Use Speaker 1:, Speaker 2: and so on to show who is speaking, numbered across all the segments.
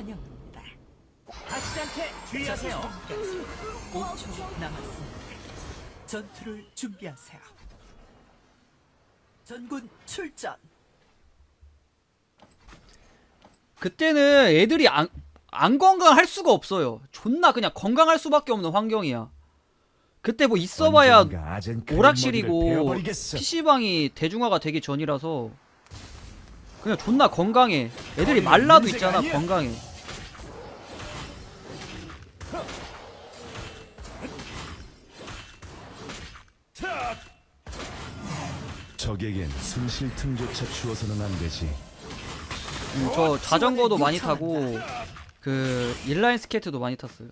Speaker 1: 환영합니다. 아시한테 주의하세요. 5초 남았습니다. 전투를 준비하세요. 전군 출전.
Speaker 2: 그때는 애들이 안, 안 건강할 수가 없어요. 존나 그냥 건강할 수밖에 없는 환경이야. 그때 뭐 있어봐야 오락실이고. PC방이 대중화가 되기 전이라서 그냥 존나 건강해. 애들이 말라도 있잖아,
Speaker 3: 아니야.
Speaker 2: 건강해.
Speaker 3: 적에겐 숨 쉴 틈조차 주어서는 안 되지.
Speaker 2: 음, 저 자전거도 많이 타고 그 인라인 스케이트도 많이 탔어요.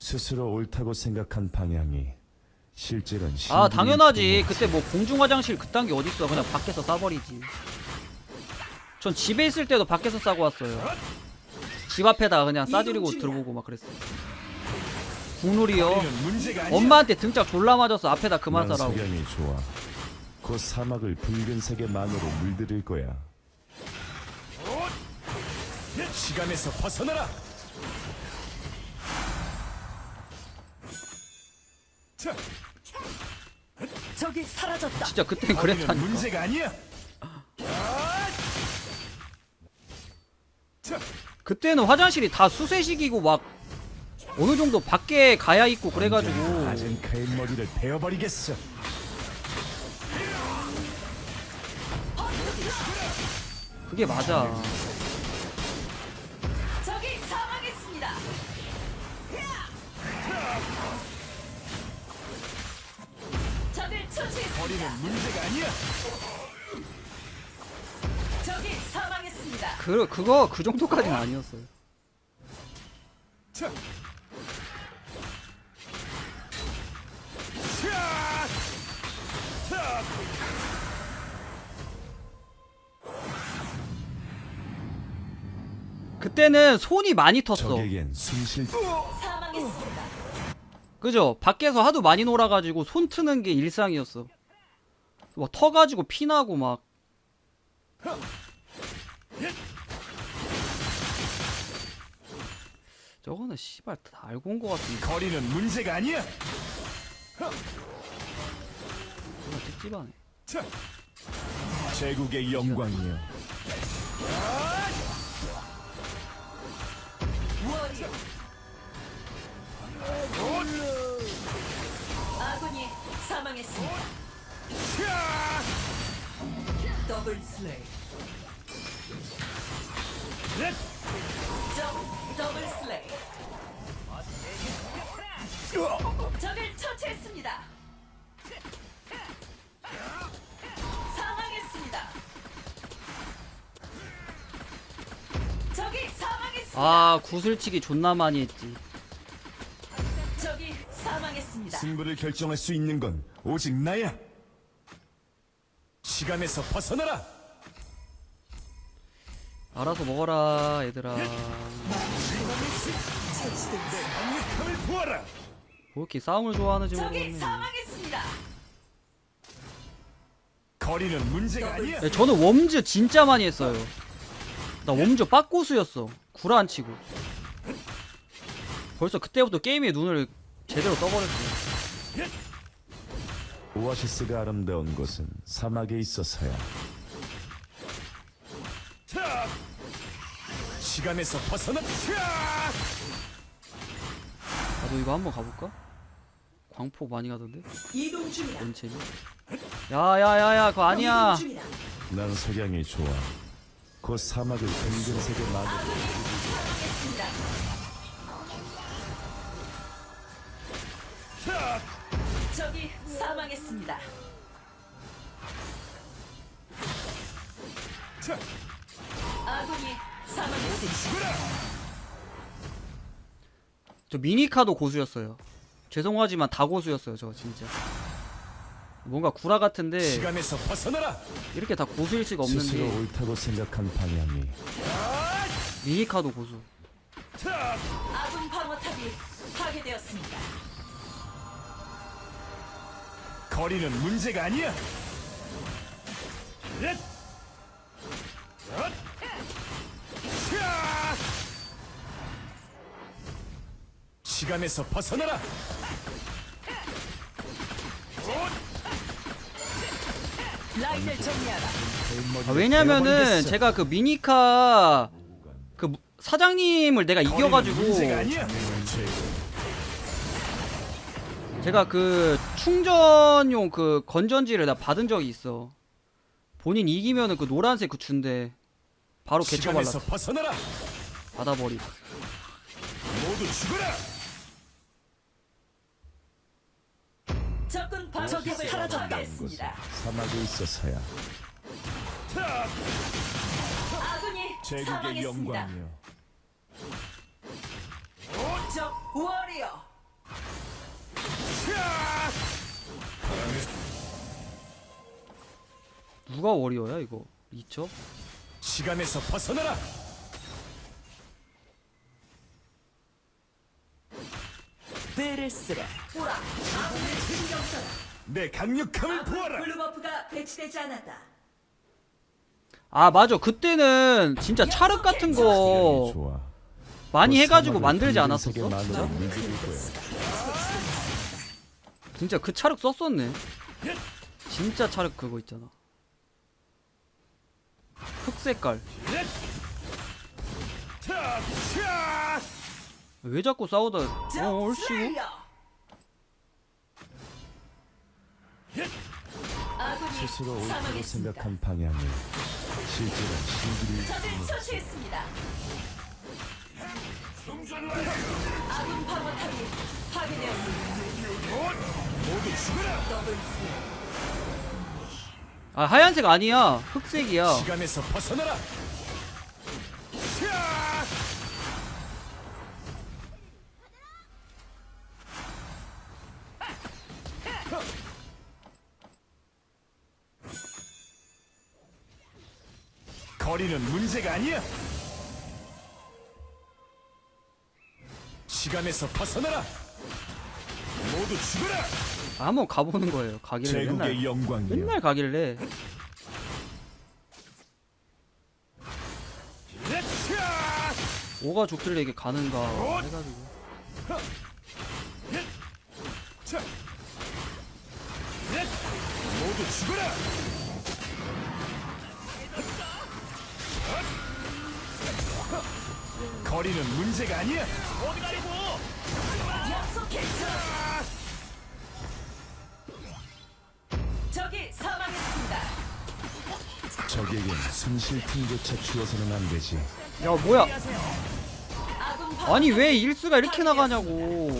Speaker 3: 스스로 옳다고 생각한 방향이 실제로는
Speaker 2: 아 당연하지.
Speaker 3: 있고
Speaker 2: 그때 뭐 공중 화장실 그딴 게 어딨어. 그냥 밖에서 싸버리지. 전 집에 있을 때도 밖에서 싸고 왔어요. 집 앞에다 그냥 싸지르고 들어보고 막 그랬어. 국룰이요.
Speaker 3: 거리는 문제가 아니야.
Speaker 2: 엄마한테 등짝 졸라 맞아서 앞에다 그만
Speaker 3: 난
Speaker 2: 싸라고.
Speaker 3: 석양이 좋아. 곧 사막을 붉은 색의 만으로 물들일 거야. 시간에서 벗어나라.
Speaker 1: 적이 사라졌다.
Speaker 2: 진짜 그땐
Speaker 3: 거리는
Speaker 2: 그랬다니까.
Speaker 3: 문제가 아니야.
Speaker 2: 그때는 화장실이 다 수세식이고 막 어느 정도 밖에 가야 있고 그래가지고
Speaker 3: 아젠카의 머리를 베어버리겠어.
Speaker 2: 그게 맞아. 그 그거 그 정도까지는 아니었어요.
Speaker 3: 자.
Speaker 2: 그때는 손이 많이 텄어.
Speaker 3: 적에겐 숨쉴
Speaker 1: 사망했습니다.
Speaker 2: 그죠? 밖에서 하도 많이 놀아가지고 손 트는 게 일상이었어. 막 터가지고 피나고 막. 저거는 씨발 다 알고 온 거 같은데.
Speaker 3: 거리는 문제가 아니야.
Speaker 2: 정말 찝찝하네.
Speaker 3: 자. 제국의 영광이여.
Speaker 1: 아군이 사망했습니다. 더블 슬레이. 적 더블 슬레이. 적을 처치했습니다. 사망했습니다. 적이 사망했습니다.
Speaker 2: 아 구슬치기 존나 많이 했지.
Speaker 1: 적이 사망했습니다.
Speaker 3: 승부를 결정할 수 있는 건 오직 나야. 시간에서 벗어나라.
Speaker 2: 알아서 먹어라 얘들아. 뭐. 이렇게 싸움을 좋아하는지 모르겠네.
Speaker 1: 사망했습니다.
Speaker 3: 거리는 문제가 아니야.
Speaker 2: 네, 저는 웜즈 진짜 많이 했어요. 나 웜즈 빡고수였어. 구라 안 치고. 벌써 그때부터 게임에 눈을 제대로 떠버렸어.
Speaker 3: 오아시스가 아름다운 곳은 사막에 있어서야. 시간에서 벗어나.
Speaker 2: 나도 이거 한번 가볼까? 광포 많이 가던데?
Speaker 1: 이동 중이다.
Speaker 2: 뭔 재미? 야야야야 그거 아니야.
Speaker 1: 이동 중이다.
Speaker 3: 난 석양이 좋아. 곧 사막을 붉은색의 만으로
Speaker 1: 사망했습니다. 적이 사망했습니다. 아군이 사망했습니다.
Speaker 2: 저 미니카도 고수였어요. 죄송하지만 다 고수였어요 저 진짜. 뭔가 구라 같은데
Speaker 3: 시간에서 벗어나라.
Speaker 2: 이렇게 다 고수일 수가
Speaker 3: 스스로
Speaker 2: 없는데
Speaker 3: 옳다고 생각한 방향이
Speaker 2: 미니카도 고수.
Speaker 1: 아군 방어탑이 파괴되었습니다.
Speaker 3: 거리는 문제가 아니야. 얏! 얏! 시간에서 벗어나라.
Speaker 1: 라인을 정리하라.
Speaker 2: 아, 왜냐면은 제가 그 미니카 그 무- 사장님을 내가 이겨가지고
Speaker 3: 문제가 아니야.
Speaker 2: 제가 그 충전용 그 건전지를 나 받은 적이 있어. 본인 이기면은 그 노란색 그 준대. 바로 개쳐 발랐
Speaker 3: 시간에서 벗어나라.
Speaker 2: 받아버리고.
Speaker 3: 모두 죽어라.
Speaker 1: 적군 방석이 사라졌습니다.
Speaker 3: 사막에 있어서야
Speaker 1: 아군이
Speaker 3: 제국의
Speaker 1: 사망했습니다.
Speaker 3: 영광이여.
Speaker 1: 적 워리어.
Speaker 2: 누가 워리어야 이거? 리처?
Speaker 3: 시간에서 벗어나라.
Speaker 1: 베르스라. 보라. 아군을 신경 써라.
Speaker 3: 내 강력함을 보아라.
Speaker 1: 블루버프가 배치되지 않았다.
Speaker 2: 아 맞아 그때는 진짜 차륵 같은 거
Speaker 3: 좋아.
Speaker 2: 많이
Speaker 3: 그
Speaker 2: 해가지고 만들지 않았었어? 진짜? 그 차륵 썼었네 진짜 차륵 그거 있잖아 흑색깔! 왜 자꾸 싸우다
Speaker 1: 적어슬레이어. 아군이
Speaker 3: 스스로 옳다고. 생각한 방향을 실제로 신기를
Speaker 1: 적을 처치했습니다. 아군 방어탑이 파괴되었습니다. 더블
Speaker 2: 스아 하얀색 아니야 흑색이야
Speaker 3: 시간에서 벗어나라. 거리는 문제가 아니야. 시간에서 벗어나라. 모두 죽어라.
Speaker 2: 한번 가보는 거예요 가길래 맨날
Speaker 3: 제국의 영광이여.
Speaker 2: 맨날 가길래
Speaker 3: 차!
Speaker 2: 뭐가 좋길래 이게 가는가 해가지고
Speaker 3: 차! 모두 죽어라. 거리는 문제가 아니야. 어디 가려고?
Speaker 1: 약속했죠. 적이 사망했습니다.
Speaker 3: 적에겐 순실 틈조차 주어서는 안 되지.
Speaker 2: 야 뭐야 아니 왜 일수가 이렇게 나가냐고.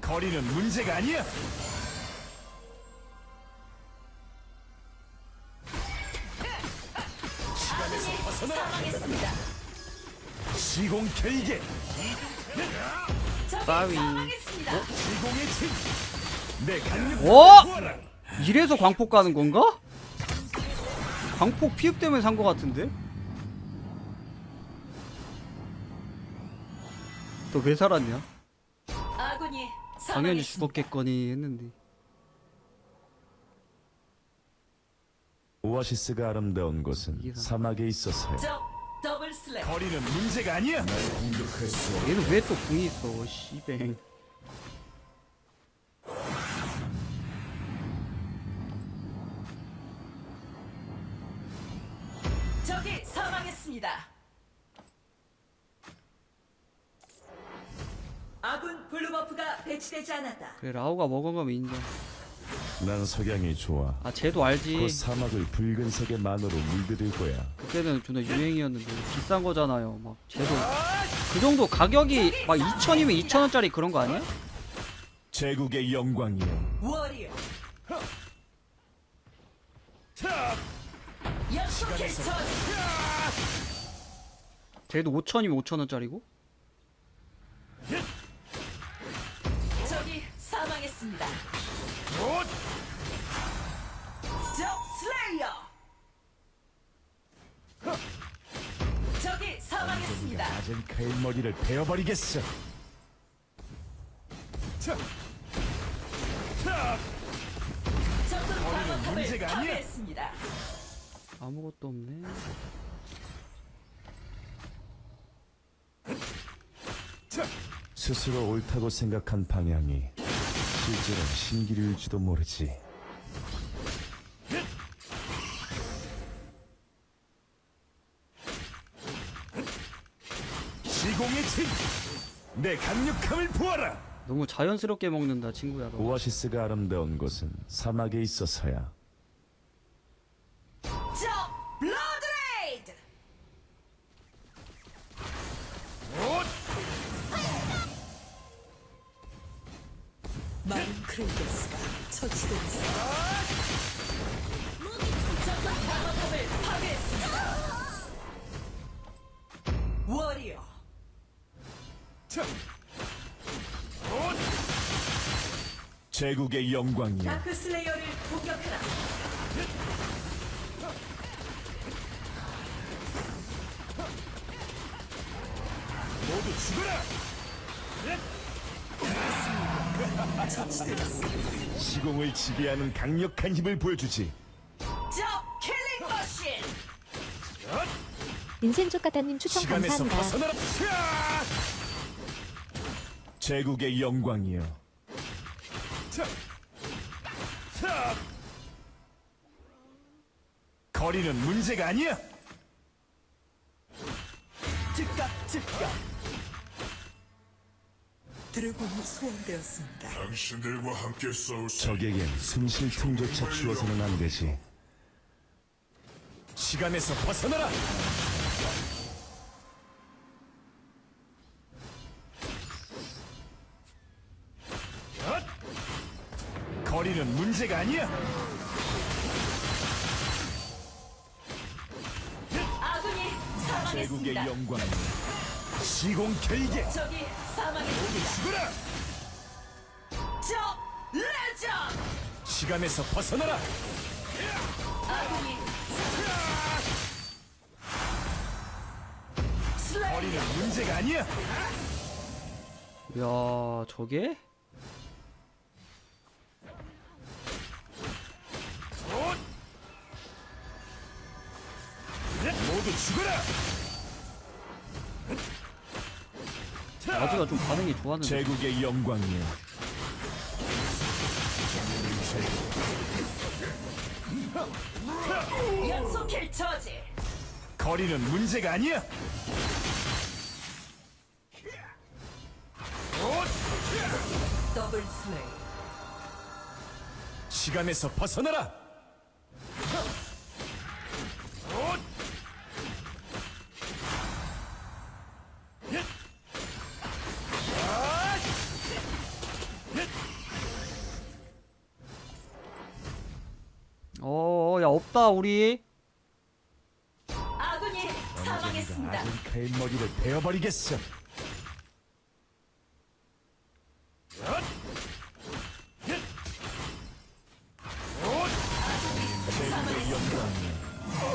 Speaker 3: 거리는 문제가 아니야.
Speaker 1: 아군이 사망했습니다.
Speaker 3: 시공 결계.
Speaker 1: 적이
Speaker 2: 빠위.
Speaker 1: 사망했습니다.
Speaker 3: 시공의 침. 내 강력.
Speaker 2: 어? 이래서 광폭 가는 건가? 광폭 피흡 때문에 산 거 같은데? 너 왜 살았냐?
Speaker 1: 아군이
Speaker 2: 당연히
Speaker 1: 사망했습니다.
Speaker 2: 죽었겠거니 했는데
Speaker 3: 오아시스가 아름다운 곳은 사막에
Speaker 1: 더블 슬랩.
Speaker 3: 거리는 문제가 아니야.
Speaker 2: 얘는 왜 또 궁이 있어 씨뱅
Speaker 1: 적이 사망했습니다. 아군 블루버프가 배치되지 않았다.
Speaker 2: 그래 라오가 먹은 거면 인정
Speaker 3: 난 석양이 좋아.
Speaker 2: 아 쟤도 알지
Speaker 3: 그 사막을 붉은색의 만으로 물들일 거야.
Speaker 2: 그때는 존나 유행이었는데 비싼 거잖아요 막 쟤도 그 정도 가격이 막 2천이면 2천원짜리 그런 거 아니야?
Speaker 3: 제국의 영광이여.
Speaker 1: 워리어. 약속의 전
Speaker 2: 쟤도 5천이면 5천원짜리고?
Speaker 1: 적이 사망했습니다. 적 슬레이어. 적이 사망했습니다.
Speaker 3: 아젠카의 머리를 베어버리겠어.
Speaker 1: 적군 방어탑을
Speaker 3: 문제가 아니야.
Speaker 1: 파괴했습니다.
Speaker 2: 아무것도 없네.
Speaker 3: 스스로 옳다고 생각한 방향이 실제로 신기류일지도 모르지. 시공의 진! 내 강력함을 보아라!
Speaker 2: 너무 자연스럽게 먹는다 친구야. 너.
Speaker 3: 오아시스가 아름다운 곳은 사막에 있어서야.
Speaker 1: 적 블러 방어탑을 파괴했습니다. 워리어.
Speaker 3: 제국의 영광이여.
Speaker 1: 다크 슬레이어를 공격하라.
Speaker 3: 모두 죽어라!
Speaker 4: 처치되었습니다.
Speaker 3: 시공을 지배하는 강력한 힘을 보여주지.
Speaker 1: 적 킬링 머신.
Speaker 5: 인센조카타님 추천
Speaker 3: 시간에서
Speaker 5: 감사합니다.
Speaker 3: 벗어나라! 차! 제국의 영광이여. 차! 차! 거리는 문제가 아니야.
Speaker 4: 즉각 즉각. 드래곤이 소환되었습니다.
Speaker 6: 당신들과 함께 싸울 수
Speaker 3: 적에겐 숨쉴 틈조차 주어서는 안 되지. 시간에서 벗어나라! 엇! 거리는 문제가 아니야.
Speaker 1: 아군이
Speaker 3: 제국의
Speaker 1: 사망했습니다.
Speaker 3: 영광. 시공 결계.
Speaker 1: 적이 사망했습니다.
Speaker 3: 죽어라!
Speaker 1: 적 레전.
Speaker 3: 시간에서 벗어나라!
Speaker 1: 아군이.
Speaker 3: 거리는 문제가 아니야.
Speaker 2: 야 저게? 아주가 좀 반응이 좋았는데.
Speaker 3: 제국의 영광이여.
Speaker 1: 연속 킬 처지.
Speaker 3: 거리는 문제가 아니야.
Speaker 1: 더블 슬레이.
Speaker 3: 시간에서 벗어나라.
Speaker 2: 없다 우리.
Speaker 1: 아군이 사망했습니다.
Speaker 3: 아들카의 머리를 베어버리겠어.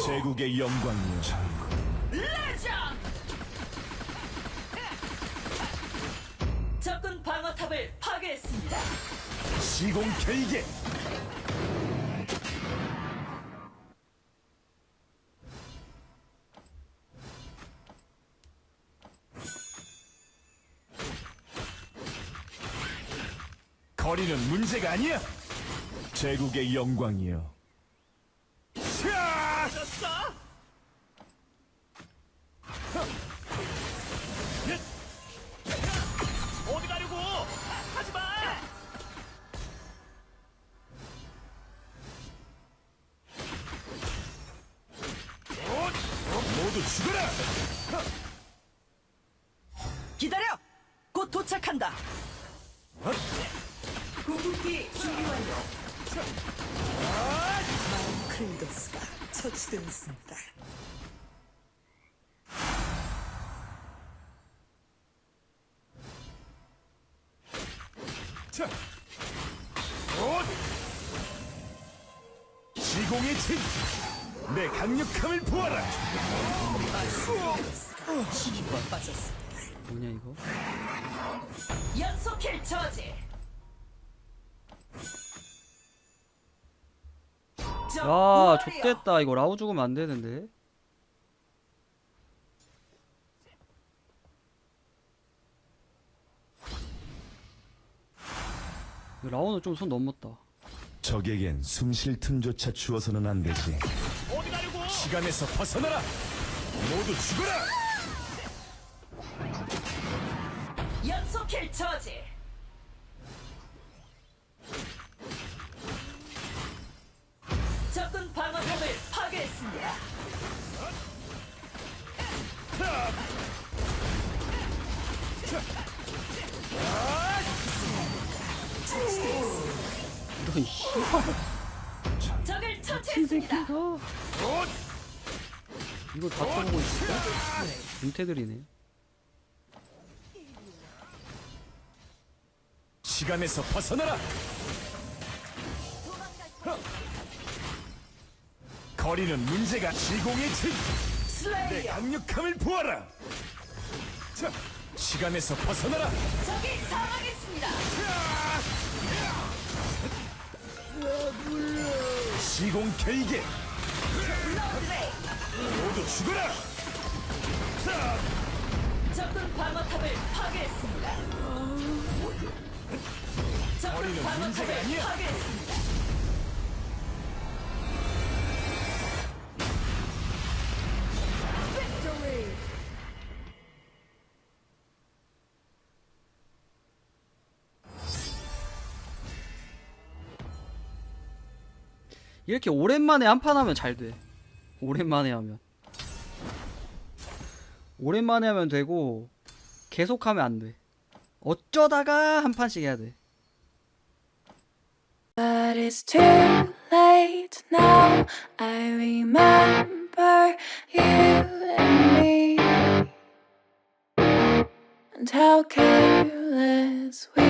Speaker 3: 제국의 영광이여. 제국의.
Speaker 1: 적군 방어탑을 파괴했습니다.
Speaker 3: 시공 결계. 거리는 문제가 아니야. 제국의 영광이여.
Speaker 1: 궁극기 준비 완료.
Speaker 4: 마인크레이더스가 처치되었습니다.
Speaker 3: 자, 곧! 시공의 진! 내 강력함을 보아라!
Speaker 4: 힘과 빠졌습니다.
Speaker 2: 뭐냐 이거?
Speaker 1: 연속킬 저지.
Speaker 2: 야, 좆됐다. 이거 라우 죽으면 안 되는데. 라우는 좀 손 넘었다.
Speaker 3: 적에겐 숨 쉴 틈조차 주어서는 안 되지. 시간에서 벗어나라. 모두 죽어라.
Speaker 1: 저지. 적군 방어탑을 파괴했습니다.
Speaker 2: 이런 씨발
Speaker 1: 적을 처치했습니다.
Speaker 2: 이걸 다 써보고 있을까? 윤태들이네
Speaker 3: 시간에서 벗어나라. 거리는 문제가 시공의 질. 내. 강력함을 보아라. 자, 시간에서 벗어나라.
Speaker 1: 적이 사망했습니다.
Speaker 3: 시공 개이게
Speaker 1: 블러드레이.
Speaker 3: 모두 죽어라.
Speaker 1: 적군 방어탑을 파괴했습니다.
Speaker 3: 거리는 문제가 아니야.
Speaker 2: 이렇게 오랜만에 한 판 하면 잘 돼. 오랜만에 하면. 오랜만에 하면 되고 계속하면 안 돼 어쩌다가 한 판씩 해야 돼
Speaker 5: But it's too late now. I remember you and me, and how careless we